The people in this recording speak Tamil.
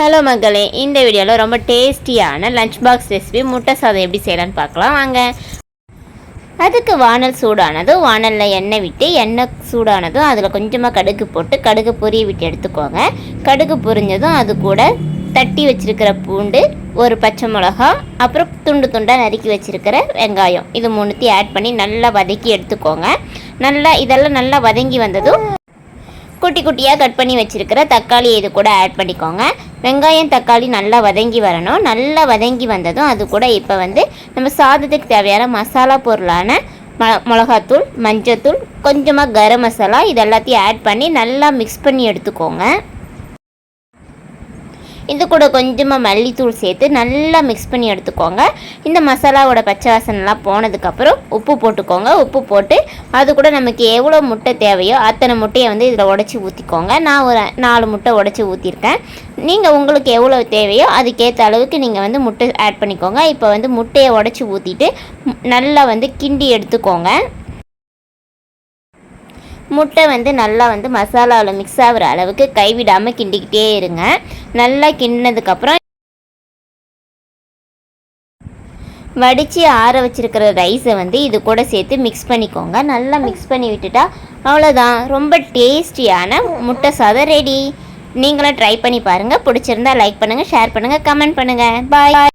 ஹலோ மக்களே. இந்த வீடியோவில் ரொம்ப டேஸ்டியான லஞ்ச் பாக்ஸ் ரெசிபி முட்டை சாதம் எப்படி செய்யலான்னு பார்க்கலாம். வாங்க. அதுக்கு வானல் சூடானதும் வானலில் எண்ணெய் விட்டு எண்ணெய் சூடானதும் அதில் கொஞ்சமாக கடுகு போட்டு கடுகு பொரிய விட்டு எடுத்துக்கோங்க. கடுகு பொரிஞ்சதும் அது கூட தட்டி வச்சிருக்கிற பூண்டு ஒரு பச்சை மிளகா அப்புறம் துண்டு துண்டாக நறுக்கி வச்சிருக்கிற வெங்காயம். இது மூணுத்தையும் ஆட் பண்ணி நல்லா வதக்கி எடுத்துக்கோங்க. நல்லா இதெல்லாம் நல்லா வதங்கி வந்ததும் குட்டி குட்டியாக கட் பண்ணி வச்சுருக்கிற தக்காளி இது கூட ஆட் பண்ணிக்கோங்க. வெங்காயம் தக்காளி நல்லா வதங்கி வரணும். நல்லா வதங்கி வந்ததும் அது கூட இப்போ வந்து நம்ம சாதத்துக்கு தேவையான மசாலா பொருளான ம மிளகாத்தூள் மஞ்சத்தூள் கொஞ்சமாக கரம் மசாலா இது எல்லாத்தையும் ஆட் பண்ணி நல்லா மிக்ஸ் பண்ணி எடுத்துக்கோங்க. இது கூட கொஞ்சமாக மல்லித்தூள் சேர்த்து நல்லா மிக்ஸ் பண்ணி எடுத்துக்கோங்க. இந்த மசாலாவோட பச்சை வாசனைலாம் போனதுக்கப்புறம் உப்பு போட்டுக்கோங்க. உப்பு போட்டு அது கூட நமக்கு எவ்வளோ முட்டை தேவையோ அத்தனை முட்டையை வந்து இதில் உடச்சி ஊற்றிக்கோங்க நான் ஒரு நாலு முட்டை உடச்சி ஊற்றிருக்கேன் நீங்கள் உங்களுக்கு எவ்வளோ தேவையோ அதுக்கேற்ற அளவுக்கு நீங்கள் வந்து முட்டை ஆட் பண்ணிக்கோங்க. இப்போ வந்து முட்டையை உடச்சி ஊற்றிட்டு நல்லா வந்து கிண்டி எடுத்துக்கோங்க. முட்டை வந்து நல்லா வந்து மசாலாவில் மிக்ஸ் ஆகிற அளவுக்கு கைவிடாமல் கிண்டிக்கிட்டே இருங்க. நல்லா கிண்டினதுக்கப்புறம் வடித்து ஆற வச்சிருக்கிற ரைஸை வந்து இது கூட சேர்த்து மிக்ஸ் பண்ணிக்கோங்க. நல்லா மிக்ஸ் பண்ணி விட்டுட்டா அவ்வளோதான் ரொம்ப டேஸ்டியான முட்டை சாதம் ரெடி நீங்களும் ட்ரை பண்ணி பாருங்கள் பிடிச்சிருந்தா லைக் பண்ணுங்கள் ஷேர் பண்ணுங்கள் கமெண்ட் பண்ணுங்கள் பாய்